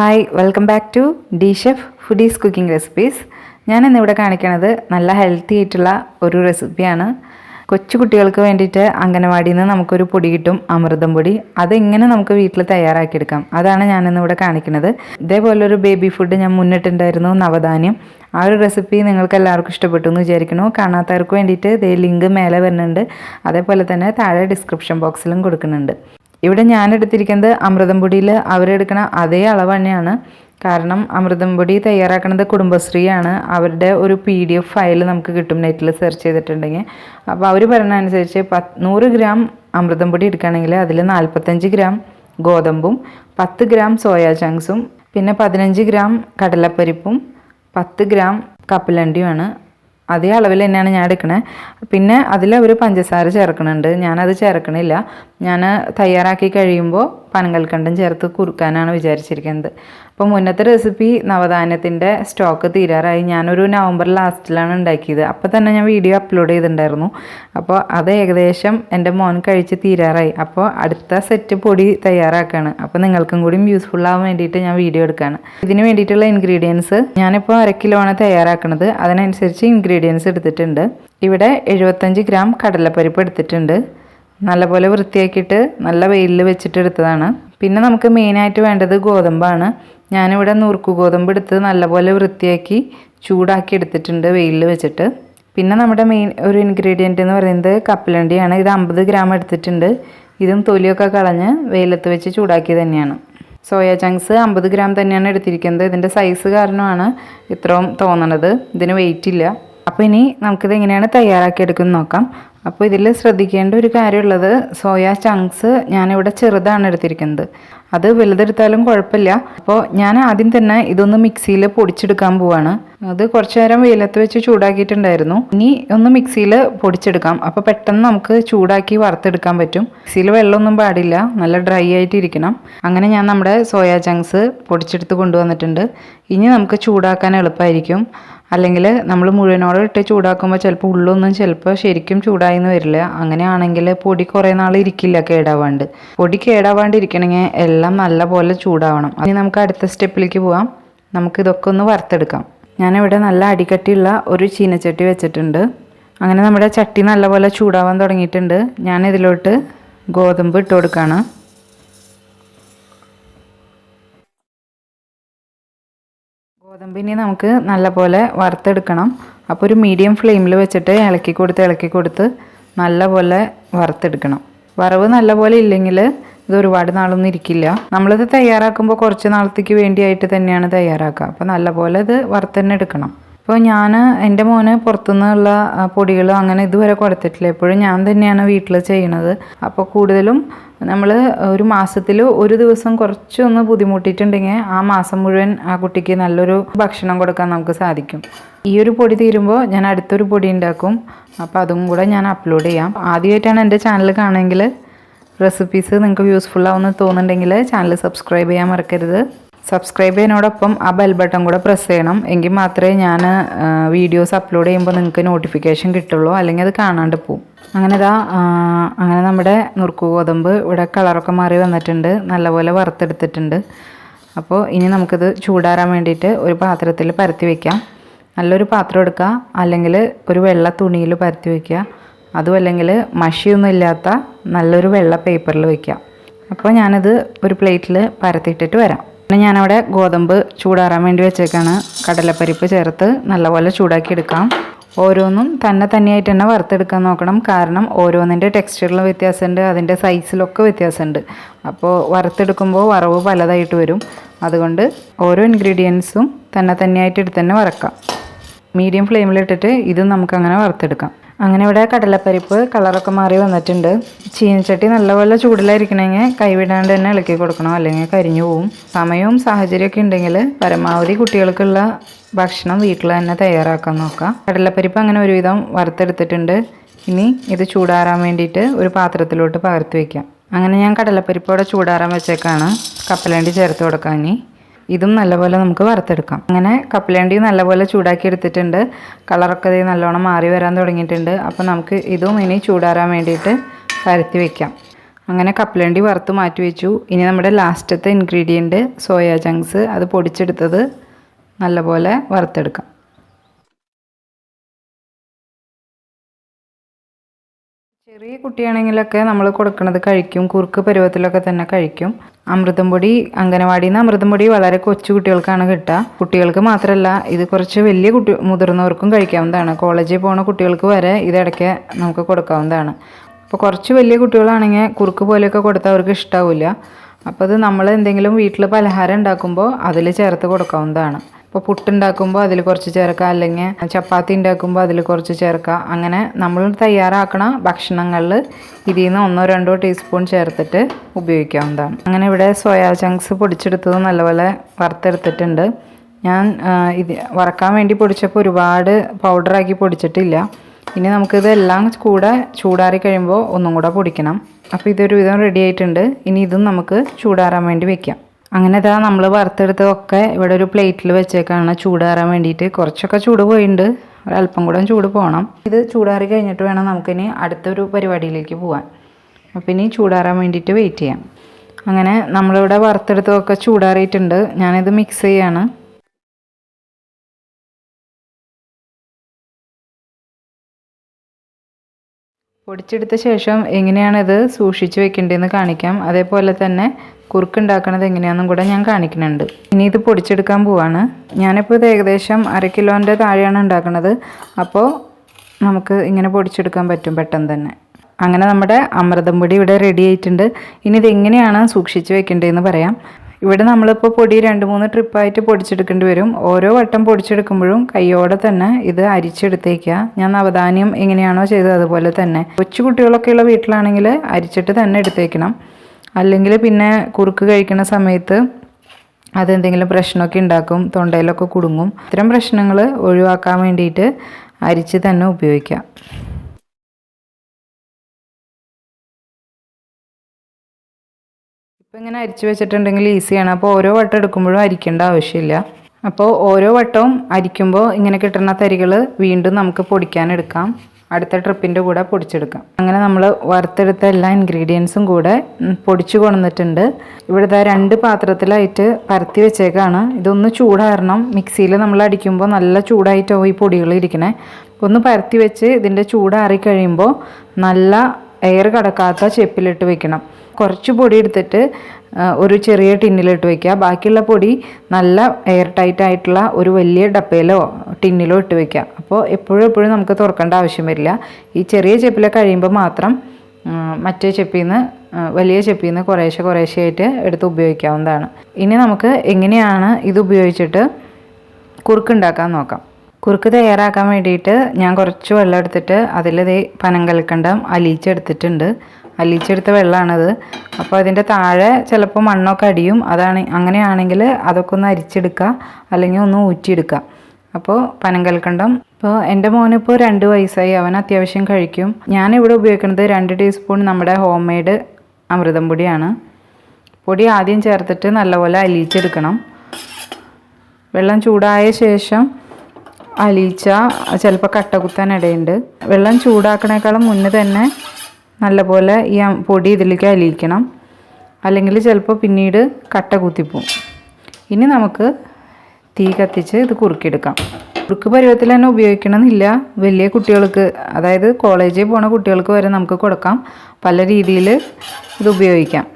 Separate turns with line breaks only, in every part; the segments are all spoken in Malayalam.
Hi welcome back to D chef foodies cooking recipes ഞാൻ ഇന്നിവിടെ കാണിക്കണത് നല്ല ഹെൽത്തി ആയിട്ടുള്ള ഒരു റെസിപ്പിയാണ് കൊച്ചു കുട്ടികൾക്ക് വേണ്ടിയിട്ട് അംഗനവാടിയിൽ നിന്ന് നമുക്കൊരു പൊടി കിട്ടും അമൃതം പൊടി. അതെങ്ങനെ നമുക്ക് വീട്ടിൽ തയ്യാറാക്കിയെടുക്കാം? അതാണ് ഞാൻ ഇന്നിവിടെ കാണിക്കുന്നത് ഇതേപോലൊരു ബേബി ഫുഡ് ഞാൻ മുന്നിട്ടുണ്ടായിരുന്നു നവധാന്യം. ആ ഒരു റെസിപ്പി നിങ്ങൾക്ക് എല്ലാവർക്കും ഇഷ്ടപ്പെട്ടു എന്ന് വിചാരിക്കുന്നു. കാണാത്തവർക്ക് വേണ്ടിയിട്ട് ഇതേ ലിങ്ക് മേലെ വരുന്നുണ്ട്. അതേപോലെ തന്നെ താഴെ ഡിസ്ക്രിപ്ഷൻ ബോക്സിലും കൊടുക്കുന്നുണ്ട്. ഇവിടെ ഞാൻ എടുത്തിരിക്കുന്നത് അമൃതം പൊടിയിൽ അവരെടുക്കണ അതേ അളവ് തന്നെയാണ്. കാരണം അമൃതം പൊടി തയ്യാറാക്കുന്നത് കുടുംബശ്രീയാണ്. അവരുടെ ഒരു പി ഡി എഫ് ഫയൽ നമുക്ക് കിട്ടും നെറ്റിൽ സെർച്ച് ചെയ്തിട്ടുണ്ടെങ്കിൽ. അപ്പോൾ അവർ പറയുന്ന അനുസരിച്ച് പത്ത് നൂറ് ഗ്രാം അമൃതം പൊടി എടുക്കുകയാണെങ്കിൽ അതിൽ നാൽപ്പത്തഞ്ച് ഗ്രാം ഗോതമ്പും പത്ത് ഗ്രാം സോയാ ചങ്ക്സും പിന്നെ പതിനഞ്ച് ഗ്രാം കടലപ്പരിപ്പും പത്ത് ഗ്രാം കപ്പലണ്ടിയുമാണ്. അതേ അളവിൽ തന്നെയാണ് ഞാൻ എടുക്കണത് പിന്നെ അതിൽ അവർ പഞ്ചസാര ചേർക്കുന്നുണ്ട് ഞാനത് ചേർക്കണില്ല. ഞാൻ തയ്യാറാക്കി കഴിയുമ്പോൾ പനങ്കൽക്കണ്ടം ചേർത്ത് കുറുക്കാനാണ് വിചാരിച്ചിരിക്കുന്നത്. അപ്പോൾ മുന്നത്തെ റെസിപ്പി നവധാന്യത്തിന്റെ സ്റ്റോക്ക് തീരാറായി. ഞാനൊരു നവംബർ ലാസ്റ്റിലാണ് ഉണ്ടാക്കിയത്. അപ്പോൾ തന്നെ ഞാൻ വീഡിയോ അപ്ലോഡ് ചെയ്തിട്ടുണ്ടായിരുന്നു. അപ്പോൾ അത് ഏകദേശം എന്റെ മോൻ കഴിച്ച് തീരാറായി. അപ്പോൾ അടുത്ത സെറ്റ് പൊടി തയ്യാറാക്കുകയാണ് അപ്പോൾ നിങ്ങൾക്കും കൂടിയും യൂസ്ഫുൾ ആവാൻ വേണ്ടിയിട്ട് ഞാൻ വീഡിയോ എടുക്കുകയാണ് ഇതിന് വേണ്ടിയിട്ടുള്ള ഇൻഗ്രീഡിയൻസ് ഞാനിപ്പോൾ അര കിലോ ആണ് തയ്യാറാക്കുന്നത് അതിനനുസരിച്ച് ഇൻഗ്രീഡിയൻസ് എടുത്തിട്ടുണ്ട്. ഇവിടെ എഴുപത്തഞ്ച് ഗ്രാം കടലപ്പരിപ്പ് എടുത്തിട്ടുണ്ട്. നല്ലപോലെ വൃത്തിയാക്കിയിട്ട് നല്ല വെയിലിൽ വെച്ചിട്ട് എടുത്തതാണ്. പിന്നെ നമുക്ക് മെയിനായിട്ട് വേണ്ടത് ഗോതമ്പാണ്. ഞാനിവിടെ നുറുക്കു ഗോതമ്പ് എടുത്ത് നല്ലപോലെ വൃത്തിയാക്കി ചൂടാക്കി എടുത്തിട്ടുണ്ട് വെയിലിൽ വെച്ചിട്ട്. പിന്നെ നമ്മുടെ മെയിൻ ഒരു ഇൻഗ്രീഡിയന്റ് എന്ന് പറയുന്നത് കപ്പലണ്ടിയാണ്. ഇത് അമ്പത് ഗ്രാം എടുത്തിട്ടുണ്ട്. ഇതും തൊലിയൊക്കെ കളഞ്ഞ് വെയിലത്ത് വെച്ച് ചൂടാക്കി തന്നെയാണ്. സോയ ചങ്ക്സ് അമ്പത് ഗ്രാം തന്നെയാണ് എടുത്തിരിക്കുന്നത്. ഇതിന്റെ സൈസ് കാരണമാണ് ഇത്രയും തോന്നണത്. ഇതിന് വെയിറ്റ് ഇല്ല. അപ്പോൾ ഇനി നമുക്കിത് എങ്ങനെയാണ് തയ്യാറാക്കി തയ്യാറാക്കിയെടുക്കുന്നത് നോക്കാം. അപ്പോൾ ഇതിൽ ശ്രദ്ധിക്കേണ്ട ഒരു കാര്യമുള്ളത് സോയാ ചങ്ക്സ് ഞാനിവിടെ ചെറുതാണ് എടുത്തിരിക്കുന്നത്. അത് വലുതെടുത്താലും കുഴപ്പമില്ല. അപ്പോൾ ഞാൻ ആദ്യം തന്നെ ഇതൊന്ന് മിക്സിയിൽ പൊടിച്ചെടുക്കാൻ പോവാണ്. അത് കുറച്ച് നേരം വെയിലത്ത് വെച്ച് ചൂടാക്കിയിട്ടുണ്ടായിരുന്നു. ഇനി ഒന്ന് മിക്സിയിൽ പൊടിച്ചെടുക്കാം. അപ്പോൾ പെട്ടെന്ന് നമുക്ക് ചൂടാക്കി വറുത്തെടുക്കാൻ പറ്റും. മിക്സിയിൽ വെള്ളമൊന്നും പാടില്ല. നല്ല ഡ്രൈ ആയിട്ടിരിക്കണം. അങ്ങനെ ഞാൻ നമ്മുടെ സോയാ ചങ്ക്സ് പൊടിച്ചെടുത്ത് കൊണ്ടുവന്നിട്ടുണ്ട്. ഇനി നമുക്ക് ചൂടാക്കാൻ എളുപ്പമായിരിക്കും അല്ലെങ്കിൽ നമ്മൾ മുഴുവനോടെ ഇട്ട് ചൂടാക്കുമ്പോൾ ചിലപ്പോൾ ഉള്ളൊന്നും ചിലപ്പോൾ ശരിക്കും ചൂടായി എന്ന് വരില്ല. അങ്ങനെയാണെങ്കിൽ പൊടി കുറേ നാൾ ഇരിക്കില്ല കേടാവാണ്ട്. പൊടി കേടാവാണ്ട് ഇരിക്കണമെങ്കിൽ എല്ലാം നല്ലപോലെ ചൂടാവണം. അതിന് നമുക്ക് അടുത്ത സ്റ്റെപ്പിലേക്ക് പോവാം. നമുക്ക് ഇതൊക്കെ ഒന്ന് വറുത്തെടുക്കാം. ഞാനിവിടെ നല്ല അടിക്കട്ടിയുള്ള ഒരു ചീനച്ചട്ടി വെച്ചിട്ടുണ്ട്. അങ്ങനെ നമ്മുടെ ചട്ടി നല്ലപോലെ ചൂടാവാൻ തുടങ്ങിയിട്ടുണ്ട്. ഞാൻ ഇതിലോട്ട് ഗോതമ്പ് ഇട്ട് കൊടുക്കുകയാണ് ഗോതമ്പിനി നമുക്ക് നല്ലപോലെ വറുത്തെടുക്കണം. അപ്പോൾ ഒരു മീഡിയം ഫ്ലെയിമിൽ വെച്ചിട്ട് ഇളക്കി കൊടുത്ത് ഇളക്കി കൊടുത്ത് നല്ലപോലെ വറുത്തെടുക്കണം. വറവ് നല്ലപോലെ ഇല്ലെങ്കിൽ ഇത് ഒരുപാട് നാളൊന്നും ഇരിക്കില്ല. നമ്മളിത് തയ്യാറാക്കുമ്പോൾ കുറച്ച് നാളത്തേക്ക് വേണ്ടിയായിട്ട് തന്നെയാണ് തയ്യാറാക്കുക. അപ്പോൾ നല്ലപോലെ ഇത് വറുത്തന്നെ എടുക്കണം. അപ്പോൾ ഞാൻ എന്റെ മോന് പുറത്തുനിന്നുള്ള പൊടികൾ അങ്ങനെ ഇതുവരെ കൊടുത്തിട്ടില്ല. എപ്പോഴും ഞാൻ തന്നെയാണ് വീട്ടിൽ ചെയ്യണത്. അപ്പോൾ കൂടുതലും നമ്മൾ ഒരു മാസത്തിൽ ഒരു ദിവസം കുറച്ചൊന്ന് ബുദ്ധിമുട്ടിയിട്ടുണ്ടെങ്കിൽ ആ മാസം മുഴുവൻ ആ കുട്ടിക്ക് നല്ലൊരു ഭക്ഷണം കൊടുക്കാൻ നമുക്ക് സാധിക്കും. ഈ ഒരു പൊടി തീരുമ്പോൾ ഞാൻ അടുത്തൊരു പൊടി ഉണ്ടാക്കും. അപ്പോൾ അതും കൂടെ ഞാൻ അപ്ലോഡ് ചെയ്യാം. ആദ്യമായിട്ടാണ് എന്റെ ചാനൽ കാണുമെങ്കിൽ റെസിപ്പീസ് നിങ്ങൾക്ക് യൂസ്ഫുൾ ആവുമെന്ന് തോന്നുന്നുണ്ടെങ്കിൽ ചാനൽ സബ്സ്ക്രൈബ് ചെയ്യാൻ മറക്കരുത്. സബ്സ്ക്രൈബ് ചെയ്യുന്നതോടൊപ്പം ആ ബെൽ ബട്ടൺ കൂടെ പ്രസ് ചെയ്യണം. എങ്കിൽ മാത്രമേ ഞാൻ വീഡിയോസ് അപ്ലോഡ് ചെയ്യുമ്പോൾ നിങ്ങൾക്ക് നോട്ടിഫിക്കേഷൻ കിട്ടുള്ളൂ. അല്ലെങ്കിൽ അത് കാണാണ്ട് പോവും. അങ്ങനെ ഇതാ അങ്ങനെ നമ്മുടെ നുറുക്കു ഗോതമ്പ് ഇവിടെ കളറൊക്കെ മാറി വന്നിട്ടുണ്ട്. നല്ലപോലെ വറുത്തെടുത്തിട്ടുണ്ട്. അപ്പോൾ ഇനി നമുക്കിത് ചൂടാറാൻ വേണ്ടിയിട്ട് ഒരു പാത്രത്തിൽ പരത്തി വയ്ക്കാം നല്ലൊരു പാത്രം എടുക്കുക. അല്ലെങ്കിൽ ഒരു വെള്ള തുണിയിൽ പരത്തി വയ്ക്കുക അതും അല്ലെങ്കിൽ മഷിയൊന്നും ഇല്ലാത്ത നല്ലൊരു വെള്ള പേപ്പറിൽ വയ്ക്കുക അപ്പോൾ ഞാനിത് ഒരു പ്ലേറ്റിൽ പരത്തിയിട്ടിട്ട് വരാം. പിന്നെ ഞാനവിടെ ഗോതമ്പ് ചൂടാറാൻ വേണ്ടി വെച്ചേക്കാണ്. കടലപ്പരിപ്പ് ചേർത്ത് നല്ലപോലെ ചൂടാക്കി എടുക്കാം. ഓരോന്നും തന്നെ തന്നെയായിട്ട് തന്നെ വറുത്തെടുക്കാൻ നോക്കണം. കാരണം ഓരോന്നിന്റെ ടെക്സ്ചറിലും വ്യത്യാസമുണ്ട് അതിന്റെ സൈസിലൊക്കെ വ്യത്യാസമുണ്ട്. അപ്പോൾ വറുത്തെടുക്കുമ്പോൾ വറവ് പലതായിട്ട് വരും. അതുകൊണ്ട് ഓരോ ഇൻഗ്രീഡിയൻസും തന്നെ തന്നെയായിട്ട് എടുത്ത് തന്നെ വറക്കാം. മീഡിയം ഫ്ലെയിമിലിട്ടിട്ട് ഇതും നമുക്കങ്ങനെ വറുത്തെടുക്കാം. അങ്ങനെ ഇവിടെ കടലപ്പരിപ്പ് കളറൊക്കെ മാറി വന്നിട്ടുണ്ട്. ചീനച്ചട്ടി നല്ലപോലെ ചൂടിലായിരിക്കണമെങ്കിൽ കൈവിടാണ്ട് തന്നെ ഇളക്കി കൊടുക്കണം. അല്ലെങ്കിൽ കരിഞ്ഞു പോവും. സമയവും സാഹചര്യമൊക്കെ ഉണ്ടെങ്കിൽ പരമാവധി കുട്ടികൾക്കുള്ള ഭക്ഷണം വീട്ടിൽ തന്നെ തയ്യാറാക്കാൻ നോക്കാം കടലപ്പരിപ്പ് അങ്ങനെ ഒരുവിധം വറുത്തെടുത്തിട്ടുണ്ട്. ഇനി ഇത് ചൂടാറാൻ വേണ്ടിയിട്ട് ഒരു പാത്രത്തിലോട്ട് പകർത്തി വയ്ക്കാം. അങ്ങനെ ഞാൻ കടലപ്പരിപ്പോടെ ചൂടാറാൻ വെച്ചേക്കാണ്. കപ്പലണ്ടി ചേർത്ത് കൊടുക്കാൻ ഇനി. ഇതും നല്ലപോലെ നമുക്ക് വറുത്തെടുക്കാം. അങ്ങനെ കപ്പലണ്ടി നല്ലപോലെ ചൂടാക്കി എടുത്തിട്ടുണ്ട്. കളറൊക്കെ നല്ലോണം മാറി വരാൻ തുടങ്ങിയിട്ടുണ്ട്. അപ്പോൾ നമുക്ക് ഇതും ഇനി ചൂടാറാൻ വേണ്ടിയിട്ട് പരത്തി വയ്ക്കാം അങ്ങനെ കപ്പലണ്ടി വറുത്ത് മാറ്റി വെച്ചു. ഇനി നമ്മുടെ ലാസ്റ്റത്തെ ഇൻഗ്രീഡിയന്റ് സോയാ ചങ്ക്സ് അത് പൊടിച്ചെടുത്തത് നല്ലപോലെ വറുത്തെടുക്കാം. ചെറിയ കുട്ടിയാണെങ്കിലൊക്കെ നമ്മൾ കൊടുക്കുന്നത് കഴിക്കും. കുറുക്ക് പരുവത്തിലൊക്കെ തന്നെ കഴിക്കും. അമൃതം പൊടി അംഗനവാടിയിൽ നിന്ന് അമൃതം പൊടി വളരെ കൊച്ചു കുട്ടികൾക്കാണ് കിട്ടുക. കുട്ടികൾക്ക് മാത്രമല്ല ഇത് കുറച്ച് വലിയ കുട്ടി മുതിർന്നവർക്കും കഴിക്കാവുന്നതാണ്. കോളേജിൽ പോകുന്ന കുട്ടികൾക്ക് വരെ ഇതിടയ്ക്ക് നമുക്ക് കൊടുക്കാവുന്നതാണ്. അപ്പോൾ കുറച്ച് വലിയ കുട്ടികളാണെങ്കിൽ കുറുക്ക് പോലെയൊക്കെ കൊടുത്താൽ അവർക്ക് ഇഷ്ടാവില്ല. അപ്പോൾ അത് നമ്മൾ എന്തെങ്കിലും വീട്ടിൽ പലഹാരം ഉണ്ടാക്കുമ്പോൾ അതിൽ ചേർത്ത് കൊടുക്കാവുന്നതാണ്. ഇപ്പോൾ പുട്ടുണ്ടാക്കുമ്പോൾ അതിൽ കുറച്ച് ചേർക്കുക അല്ലെങ്കിൽ ചപ്പാത്തി ഉണ്ടാക്കുമ്പോൾ അതിൽ കുറച്ച് ചേർക്കുക അങ്ങനെ നമ്മൾ തയ്യാറാക്കണ ഭക്ഷണങ്ങളിൽ ഇതിൽ നിന്ന് ഒന്നോ രണ്ടോ ടീസ്പൂൺ ചേർത്തിട്ട് ഉപയോഗിക്കാവുന്നതാണ്. അങ്ങനെ ഇവിടെ സോയാ ചങ്ക്സ് പൊടിച്ചെടുത്തത് നല്ലപോലെ വറുത്തെടുത്തിട്ടുണ്ട്. ഞാൻ ഇത് വറക്കാൻ വേണ്ടി പൊടിച്ചപ്പോൾ ഒരുപാട് പൗഡറാക്കി പൊടിച്ചിട്ടില്ല. ഇനി നമുക്കിതെല്ലാം കൂടെ ചൂടാറി കഴിയുമ്പോൾ ഒന്നും കൂടെ പൊടിക്കണം. അപ്പോൾ ഇതൊരു വിധം റെഡി ആയിട്ടുണ്ട്. ഇനി ഇതും നമുക്ക് ചൂടാറാൻ വേണ്ടി വെക്കാം. അങ്ങനെ ഇതാ നമ്മൾ വറുത്തെടുത്തതൊക്കെ ഇവിടെ ഒരു പ്ലേറ്റിൽ വെച്ചേക്കാണ് ചൂടാറാൻ വേണ്ടിയിട്ട്. കുറച്ചൊക്കെ ചൂട് പോയിട്ടുണ്ട് ഒരല്പം കൂടെ ചൂട് പോകണം ഇത് ചൂടാറി കഴിഞ്ഞിട്ട് വേണം നമുക്കിനി അടുത്തൊരു പരിപാടിയിലേക്ക് പോകാൻ അപ്പം ഇനി ചൂടാറാൻ വേണ്ടിയിട്ട് വെയിറ്റ് ചെയ്യാം. അങ്ങനെ നമ്മളിവിടെ വറുത്തെടുത്തതൊക്കെ ചൂടാറിയിട്ടുണ്ട്. ഞാനിത് മിക്സ് ചെയ്യാണ്. പൊടിച്ചെടുത്ത ശേഷം എങ്ങനെയാണിത് സൂക്ഷിച്ച് വെക്കേണ്ടതെന്ന് കാണിക്കാം. അതേപോലെ തന്നെ കുറുക്കുണ്ടാക്കണത് എങ്ങനെയാണെന്നും കൂടെ ഞാൻ കാണിക്കുന്നുണ്ട്. ഇനി ഇത് പൊടിച്ചെടുക്കാൻ പോവാണ്. ഞാനിപ്പോൾ ഇത് ഏകദേശം അര കിലോന്റെ താഴെയാണ് ഉണ്ടാക്കുന്നത് അപ്പോൾ നമുക്ക് ഇങ്ങനെ പൊടിച്ചെടുക്കാൻ പറ്റും പെട്ടെന്ന് തന്നെ. അങ്ങനെ നമ്മുടെ അമൃതം പൊടി ഇവിടെ റെഡി ആയിട്ടുണ്ട്. ഇനി ഇത് എങ്ങനെയാണ് സൂക്ഷിച്ച് വെക്കേണ്ടതെന്ന് പറയാം. ഇവിടെ നമ്മളിപ്പോൾ പൊടി രണ്ട് മൂന്ന് ട്രിപ്പായിട്ട് പൊടിച്ചെടുക്കേണ്ടി വരും. ഓരോ വട്ടം പൊടിച്ചെടുക്കുമ്പോഴും കൈയോടെ തന്നെ ഇത് അരിച്ചെടുത്തേക്കുക ഞാൻ നവധാന്യം എങ്ങനെയാണോ ചെയ്തത് അതുപോലെ തന്നെ. കൊച്ചു കുട്ടികളൊക്കെയുള്ള വീട്ടിലാണെങ്കിൽ അരിച്ചിട്ട് തന്നെ എടുത്തേക്കണം. അല്ലെങ്കിൽ പിന്നെ കുറുക്ക് കഴിക്കുന്ന സമയത്ത് അതെന്തെങ്കിലും പ്രശ്നമൊക്കെ ഉണ്ടാക്കും തൊണ്ടയിലൊക്കെ കുടുങ്ങും. ഇത്തരം പ്രശ്നങ്ങൾ ഒഴിവാക്കാൻ വേണ്ടിയിട്ട് അരിച്ച് തന്നെ ഉപയോഗിക്കാം. ഇപ്പം ഇങ്ങനെ അരിച്ചു വെച്ചിട്ടുണ്ടെങ്കിൽ ഈസിയാണ് അപ്പോൾ ഓരോ വട്ടം എടുക്കുമ്പോഴും അരിക്കേണ്ട ആവശ്യമില്ല. അപ്പോൾ ഓരോ വട്ടവും അരിക്കുമ്പോൾ ഇങ്ങനെ കിട്ടുന്ന തരികൾ വീണ്ടും നമുക്ക് പൊടിക്കാനെടുക്കാം അടുത്ത ട്രിപ്പിന്റെ കൂടെ പൊടിച്ചെടുക്കാം. അങ്ങനെ നമ്മൾ വറുത്തെടുത്ത എല്ലാ ഇൻഗ്രീഡിയൻസും കൂടെ പൊടിച്ചു കൊണ്ടുവന്നിട്ടുണ്ട്. ഇവിടുത്തെ രണ്ട് പാത്രത്തിലായിട്ട് പരത്തി വെച്ചേക്കാണ്. ഇതൊന്ന് ചൂടാറണം. മിക്സിയിൽ നമ്മൾ അടിക്കുമ്പോൾ നല്ല ചൂടായിട്ടാവും ഈ പൊടികൾ ഇരിക്കണേ. ഒന്ന് പരത്തി വെച്ച് ഇതിന്റെ ചൂടാറി കഴിയുമ്പോൾ നല്ല എയർ കടക്കാത്ത ചെപ്പിലിട്ട് വെക്കണം. കുറച്ച് പൊടി എടുത്തിട്ട് ഒരു ചെറിയ ടിന്നിലിട്ട് വെക്കുക. ബാക്കിയുള്ള പൊടി നല്ല എയർ ടൈറ്റ് ആയിട്ടുള്ള ഒരു വലിയ ഡപ്പയിലോ ടിന്നിലോ ഇട്ട് വെക്കുക. അപ്പോൾ എപ്പോഴും എപ്പോഴും നമുക്ക് തുറക്കേണ്ട ആവശ്യം വരില്ല. ഈ ചെറിയ ചെപ്പിലെ കഴിയുമ്പോൾ മാത്രം മറ്റേ ചെപ്പിൽ നിന്ന് വലിയ ചെപ്പിൽ നിന്ന് കുറേശ്ശെ കുറേശ്ശെ ആയിട്ട് എടുത്ത് ഉപയോഗിക്കാവുന്നതാണ്. ഇനി നമുക്ക് എങ്ങനെയാണ് ഇത് ഉപയോഗിച്ചിട്ട് കുറുക്കുണ്ടാക്കാൻ നോക്കാം. കുറുക്ക് തയ്യാറാക്കാൻ വേണ്ടിയിട്ട് ഞാൻ കുറച്ച് വെള്ളം എടുത്തിട്ട് അതിൽ പനം പനങ്കൽക്കണ്ടം അലിയിച്ചെടുത്തിട്ടുണ്ട് അലിയിച്ചെടുത്ത വെള്ളമാണത് അപ്പോൾ അതിന്റെ താഴെ ചിലപ്പോൾ മണ്ണൊക്കെ അടിയും. അതാണ് അങ്ങനെയാണെങ്കിൽ അതൊക്കെ ഒന്ന് അരിച്ചെടുക്കുക. അല്ലെങ്കിൽ ഒന്ന് ഊറ്റിയെടുക്കുക. അപ്പോൾ പനം പനങ്കൽക്കണ്ടം ഇപ്പോൾ എന്റെ മോനിപ്പോൾ രണ്ട് വയസ്സായി. അവൻ അത്യാവശ്യം കഴിക്കും. ഞാനിവിടെ ഉപയോഗിക്കുന്നത് രണ്ട് ടീസ്പൂൺ നമ്മുടെ ഹോം മെയ്ഡ് അമൃതം പൊടിയാണ്. പൊടി ആദ്യം ചേർത്തിട്ട് നല്ലപോലെ അലിയിച്ചെടുക്കണം വെള്ളം ചൂടായ ശേഷം അലിയിച്ച ചിലപ്പോൾ കട്ട കുത്താൻ ഇടയുണ്ട്. വെള്ളം ചൂടാക്കണേക്കാളും മുന്നേ തന്നെ നല്ലപോലെ ഈ പൊടി ഇതിലേക്ക് അലിയിക്കണം. അല്ലെങ്കിൽ ചിലപ്പോൾ പിന്നീട് കട്ട കുത്തിപ്പോവും. ഇനി നമുക്ക് തീ കത്തിച്ച് ഇത് കുറുക്കിയെടുക്കാം. കുറുക്ക് പരുവത്തിൽ തന്നെ ഉപയോഗിക്കണമെന്നില്ല. വലിയ കുട്ടികൾക്ക് അതായത് കോളേജിൽ പോണ കുട്ടികൾക്ക് വരെ നമുക്ക് കൊടുക്കാം. പല രീതിയിൽ ഇത് ഉപയോഗിക്കാം.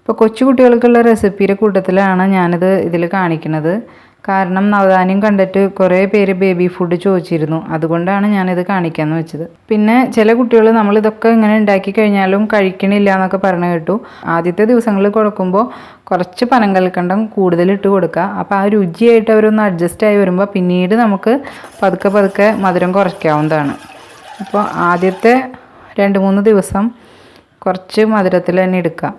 ഇപ്പോൾ കൊച്ചു കുട്ടികൾക്കുള്ള റെസിപ്പിയുടെ കൂട്ടത്തിലാണ് ഞാനിത് ഇതിൽ കാണിക്കുന്നത്. കാരണം നവധാന്യം കണ്ടിട്ട് കുറേ പേര് ബേബി ഫുഡ് ചോദിച്ചിരുന്നു. അതുകൊണ്ടാണ് ഞാനിത് കാണിക്കാമെന്ന് വെച്ചത്. പിന്നെ ചില കുട്ടികൾ നമ്മളിതൊക്കെ ഇങ്ങനെ ഉണ്ടാക്കി കഴിഞ്ഞാലും കഴിക്കണില്ല എന്നൊക്കെ പറഞ്ഞു കേട്ടു. ആദ്യത്തെ ദിവസങ്ങളിൽ കൊടുക്കുമ്പോൾ കുറച്ച് പനങ്കൽക്കണ്ടം കൂടുതൽ ഇട്ട് കൊടുക്കുക. അപ്പോൾ ആ രുചിയായിട്ട് അവരൊന്ന് അഡ്ജസ്റ്റ് ആയി വരുമ്പോൾ പിന്നീട് നമുക്ക് പതുക്കെ പതുക്കെ മധുരം കുറയ്ക്കാവുന്നതാണ്. അപ്പോൾ ആദ്യത്തെ രണ്ട് മൂന്ന് ദിവസം കുറച്ച് മധുരത്തിൽ തന്നെ എടുക്കുക.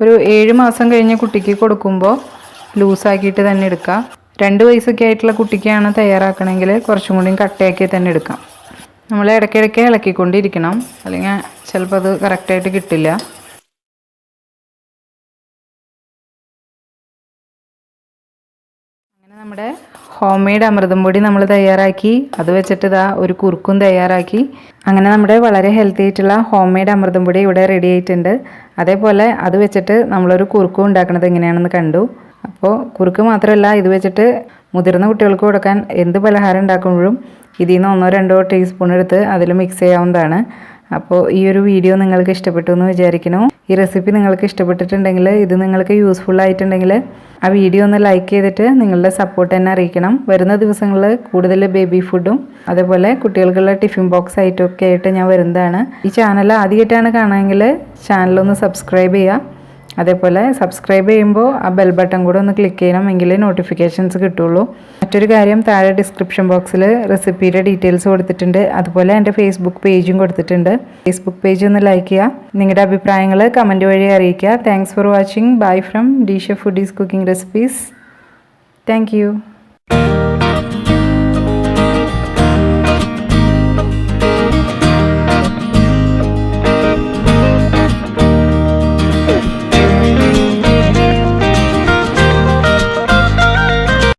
ഒരു ഏഴ് മാസം കഴിഞ്ഞ് കുട്ടിക്ക് കൊടുക്കുമ്പോൾ ലൂസാക്കിയിട്ട് തന്നെ എടുക്കുക. രണ്ട് വയസ്സൊക്കെ ആയിട്ടുള്ള കുട്ടിക്കാണ് തയ്യാറാക്കണമെങ്കിൽ കുറച്ചും കൂടി കട്ടയാക്കി തന്നെ എടുക്കാം. നമ്മൾ ഇടയ്ക്കിടയ്ക്ക് ഇളക്കിക്കൊണ്ടിരിക്കണം. അല്ലെങ്കിൽ ചിലപ്പോൾ അത് കറക്റ്റായിട്ട് കിട്ടില്ല. അങ്ങനെ നമ്മുടെ ഹോം മെയ്ഡ് അമൃതം പൊടി നമ്മൾ തയ്യാറാക്കി. അത് വെച്ചിട്ട് ഇതാ ഒരു കുറുക്കും തയ്യാറാക്കി. അങ്ങനെ നമ്മുടെ വളരെ ഹെൽത്തി ആയിട്ടുള്ള ഹോം മെയ്ഡ് അമൃതം പൊടി ഇവിടെ റെഡി ആയിട്ടുണ്ട്. അതേപോലെ അത് വെച്ചിട്ട് നമ്മളൊരു കുറുക്കും ഉണ്ടാക്കുന്നത് എങ്ങനെയാണെന്ന് കണ്ടു. അപ്പോൾ കുറുക്ക് മാത്രമല്ല ഇത് വെച്ചിട്ട് മുതിർന്ന കുട്ടികൾക്ക് കൊടുക്കാൻ എന്ത് പലഹാരം ഉണ്ടാക്കുമ്പോഴും ഇതിൽ നിന്ന് ഒന്നോ രണ്ടോ ടീസ്പൂൺ എടുത്ത് അതിൽ മിക്സ് ചെയ്യാവുന്നതാണ്. അപ്പോൾ ഈ ഒരു വീഡിയോ നിങ്ങൾക്ക് ഇഷ്ടപ്പെട്ടു എന്ന് വിചാരിക്കുന്നു. ഈ റെസിപ്പി നിങ്ങൾക്ക് ഇഷ്ടപ്പെട്ടിട്ടുണ്ടെങ്കിൽ ഇത് നിങ്ങൾക്ക് യൂസ്ഫുൾ ആയിട്ടുണ്ടെങ്കിൽ ആ വീഡിയോ ഒന്ന് ലൈക്ക് ചെയ്തിട്ട് നിങ്ങളുടെ സപ്പോർട്ട് തന്നെ അറിയിക്കണം. വരുന്ന ദിവസങ്ങളിൽ കൂടുതൽ ബേബി ഫുഡും അതേപോലെ കുട്ടികൾക്കുള്ള ടിഫിൻ ബോക്സ് ആയിട്ടൊക്കെ ആയിട്ട് ഞാൻ വരുന്നതാണ്. ഈ ചാനൽ ആദ്യമായിട്ടാണ് കാണുമെങ്കിൽ ചാനലൊന്ന് സബ്സ്ക്രൈബ് ചെയ്യുക. അതേപോലെ സബ്സ്ക്രൈബ് ചെയ്യുമ്പോൾ ആ ബെൽ ബട്ടൺ കൂടെ ഒന്ന് ക്ലിക്ക് ചെയ്യണം എങ്കിലേ നോട്ടിഫിക്കേഷൻസ് കിട്ടുള്ളൂ. മറ്റൊരു കാര്യം താഴെ ഡിസ്ക്രിപ്ഷൻ ബോക്സിൽ റെസിപ്പിയുടെ ഡീറ്റെയിൽസ് കൊടുത്തിട്ടുണ്ട്. അതുപോലെ എന്റെ ഫേസ്ബുക്ക് പേജും കൊടുത്തിട്ടുണ്ട്. ഫേസ്ബുക്ക് പേജ് ഒന്ന് ലൈക്ക് ചെയ്യുക നിങ്ങളുടെ അഭിപ്രായങ്ങൾ കമന്റ് വഴി അറിയിക്കുക. Thanks for watching bye from Deesha foodies cooking recipes thank you